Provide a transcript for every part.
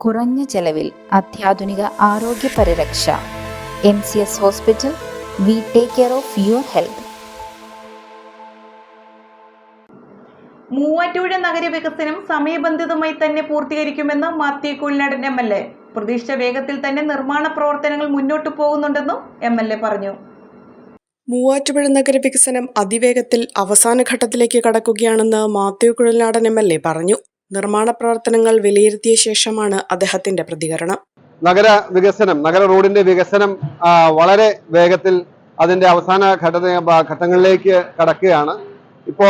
കുറഞ്ഞ ചെലവിൽ അത്യാധുനിക ആരോഗ്യ പരിരക്ഷ. M C S hospital we take care of your health Muvattupuzha നഗരവികസനം സമയബന്ധിതമായി തന്നെ പൂർത്തീകരിക്കുമെന്ന് Mathew Kuzhinadan M L A പ്രതീക്ഷിച്ച വേഗത്തിൽ തന്നെ നിർമ്മാണ പ്രവർത്തനങ്ങൾ മുന്നോട്ട് പോകുന്നുണ്ടെന്നും എം എൽ എ പറഞ്ഞു. മൂവാറ്റുപുഴ നഗരവികസനം അതിവേഗത്തിൽ അവസാന ഘട്ടത്തിലേക്ക് കടക്കുകയാണെന്ന് Mathew Kuzhalnadan M L A പറഞ്ഞു. നിർമ്മാണ പ്രവർത്തനങ്ങൾ വിലയിരുത്തിയ ശേഷമാണ് അദ്ദേഹത്തിന്റെ പ്രതികരണം. നഗര വികസനം നഗര റോഡിന്റെ വികസനം വളരെ വേഗത്തിൽ അതിന്റെ അവസാന ഘട്ട ഘട്ടങ്ങളിലേക്ക് കടക്കുകയാണ്. ഇപ്പോ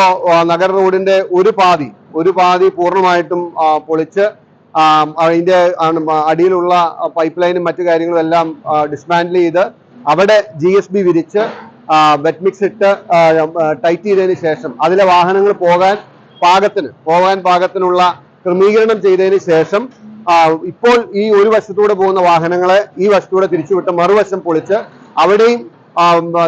നഗര റോഡിന്റെ ഒരു പാതി ഒരു പാതി പൂർണമായിട്ടും പൊളിച്ച് അതിന്റെ അടിയിലുള്ള പൈപ്പ് ലൈനും മറ്റു കാര്യങ്ങളും എല്ലാം ഡിസ്മാൻഡിൽ ചെയ്ത് അവിടെ ജി എസ് ബി വിരിച്ച് വെറ്റ് മിക്സ് ഇട്ട് ടൈറ്റ് ചെയ്തതിന് ശേഷം അതിലെ വാഹനങ്ങൾ പോകാൻ പാകത്തിന് പോകാൻ പാകത്തിനുള്ള ക്രമീകരണം ചെയ്തതിന് ശേഷം ഇപ്പോൾ ഈ ഒരു വശത്തൂടെ പോകുന്ന വാഹനങ്ങളെ ഈ വശത്തൂടെ തിരിച്ചുവിട്ട് മറുവശം പൊളിച്ച് അവിടെയും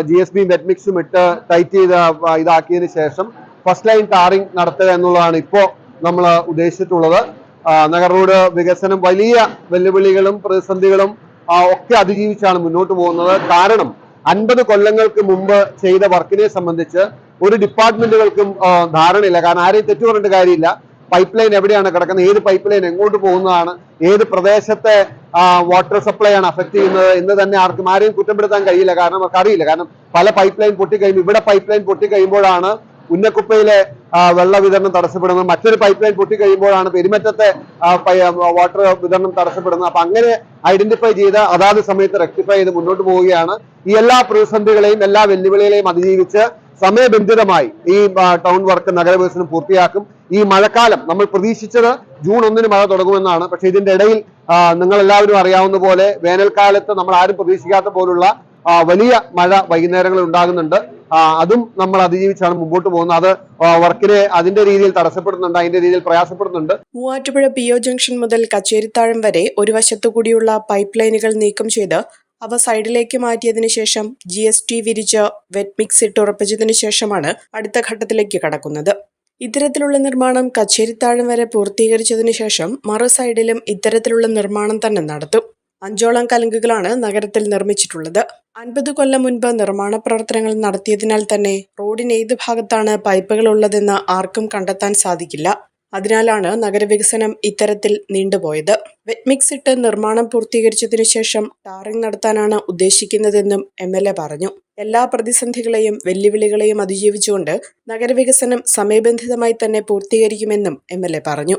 ജി എസ് ബി വെറ്റ്മിക്സും ഇട്ട് ടൈറ്റ് ചെയ്ത് ഇതാക്കിയതിനു ശേഷം ഫസ്റ്റ് ലൈൻ ടാറിംഗ് നടത്തുക എന്നുള്ളതാണ് ഇപ്പോൾ നമ്മൾ ഉദ്ദേശിച്ചിട്ടുള്ളത്. നഗർ റോഡ് വികസനം വലിയ വെല്ലുവിളികളും പ്രതിസന്ധികളും ഒക്കെ അതിജീവിച്ചാണ് മുന്നോട്ട് പോകുന്നത്. കാരണം അൻപത് കൊല്ലങ്ങൾക്ക് മുമ്പ് ചെയ്ത വർക്കിനെ സംബന്ധിച്ച് ഒരു ഡിപ്പാർട്ട്മെന്റുകൾക്കും ധാരണയില്ല. കാരണം ആരെയും തെറ്റു പറഞ്ഞിട്ട് കാര്യമില്ല. പൈപ്പ് ലൈൻ എവിടെയാണ് കിടക്കുന്നത്? ഏത് പൈപ്പ് ലൈൻ എങ്ങോട്ട് പോകുന്നതാണ്? ഏത് പ്രദേശത്തെ വാട്ടർ സപ്ലൈ ആണ് അഫക്ട് ചെയ്യുന്നത് എന്ന് തന്നെ ആർക്കും ആരെയും കുറ്റപ്പെടുത്താൻ കഴിയില്ല. കാരണം അവർക്ക് അറിയില്ല കാരണം പല പൈപ്പ് ലൈൻ പൊട്ടിക്കഴിയുമ്പോൾ ഇവിടെ പൈപ്പ് ലൈൻ പൊട്ടിക്കഴിയുമ്പോഴാണ് ഉന്നക്കുപ്പയിലെ വെള്ള വിതരണം തടസ്സപ്പെടുന്നത് മറ്റൊരു പൈപ്പ് ലൈൻ പൊട്ടിക്കഴിയുമ്പോഴാണ് പെരുമറ്റത്തെ വാട്ടർ വിതരണം തടസ്സപ്പെടുന്നത്. അപ്പൊ അങ്ങനെ ഐഡന്റിഫൈ ചെയ്ത് അതാത് സമയത്ത് റെക്ടിഫൈ ചെയ്ത് മുന്നോട്ട് പോവുകയാണ്. ഈ എല്ലാ പ്രതിസന്ധികളെയും എല്ലാ വെല്ലുവിളികളെയും അതിജീവിച്ച് സമയബന്ധിതമായി ഈ ടൗൺ വർക്ക് നഗരവികസനം പൂർത്തിയാക്കും. ഈ മഴക്കാലം നമ്മൾ പ്രതീക്ഷിച്ചത് ജൂൺ ഒന്നിന് മഴ തുടങ്ങുമെന്നാണ്. പക്ഷെ ഇതിന്റെ ഇടയിൽ നിങ്ങൾ എല്ലാവരും അറിയാവുന്ന പോലെ വേനൽക്കാലത്ത് നമ്മൾ ആരും പ്രതീക്ഷിക്കാത്ത പോലുള്ള വലിയ മഴ വൈകുന്നേരങ്ങളിൽ ഉണ്ടാകുന്നുണ്ട്. അതും നമ്മൾ അതിജീവിച്ചാണ് മുമ്പോട്ട് പോകുന്നത്. അത് വർക്കിനെ അതിന്റെ രീതിയിൽ തടസ്സപ്പെടുന്നുണ്ട് അതിന്റെ രീതിയിൽ പ്രയാസപ്പെടുന്നുണ്ട്. മൂവാറ്റുപുഴ പി ഒ ജംഗ്ഷൻ മുതൽ കച്ചേരിത്താഴം വരെ ഒരു വശത്തുകൂടിയുള്ള പൈപ്പ് ലൈനുകൾ നീക്കം ചെയ്ത് അവ സൈഡിലേക്ക് മാറ്റിയതിനു ശേഷം ജി എസ് ടി വിരിച്ച് വെറ്റ് മിക്സ് ഇട്ട് ഉറപ്പിച്ചതിനു ശേഷമാണ് അടുത്ത ഘട്ടത്തിലേക്ക് കടക്കുന്നത്. ഇത്തരത്തിലുള്ള നിർമ്മാണം കച്ചേരിത്താഴം വരെ പൂർത്തീകരിച്ചതിനു ശേഷം മറു സൈഡിലും ഇത്തരത്തിലുള്ള നിർമ്മാണം തന്നെ നടത്തും. അഞ്ചോളം കലുങ്കുകളാണ് നഗരത്തിൽ നിർമ്മിച്ചിട്ടുള്ളത്. അൻപത് കൊല്ലം മുൻപ് നിർമ്മാണ പ്രവർത്തനങ്ങൾ നടത്തിയതിനാൽ തന്നെ റോഡിന് ഏത് ഭാഗത്താണ് പൈപ്പുകൾ ഉള്ളതെന്ന് ആർക്കും കണ്ടെത്താൻ സാധിക്കില്ല. അതിനാലാണ് നഗരവികസനം ഇത്തരത്തിൽ നീണ്ടുപോയത്. വെറ്റ്മിക്സ് ഇട്ട് നിർമ്മാണം പൂർത്തീകരിച്ചതിനു ശേഷം ടാറിംഗ് നടത്താനാണ് ഉദ്ദേശിക്കുന്നതെന്നും എം എൽ എ പറഞ്ഞു. എല്ലാ പ്രതിസന്ധികളെയും വെല്ലുവിളികളെയും അതിജീവിച്ചുകൊണ്ട് നഗരവികസനം സമയബന്ധിതമായി തന്നെ പൂർത്തീകരിക്കുമെന്നും എം എൽ എ പറഞ്ഞു.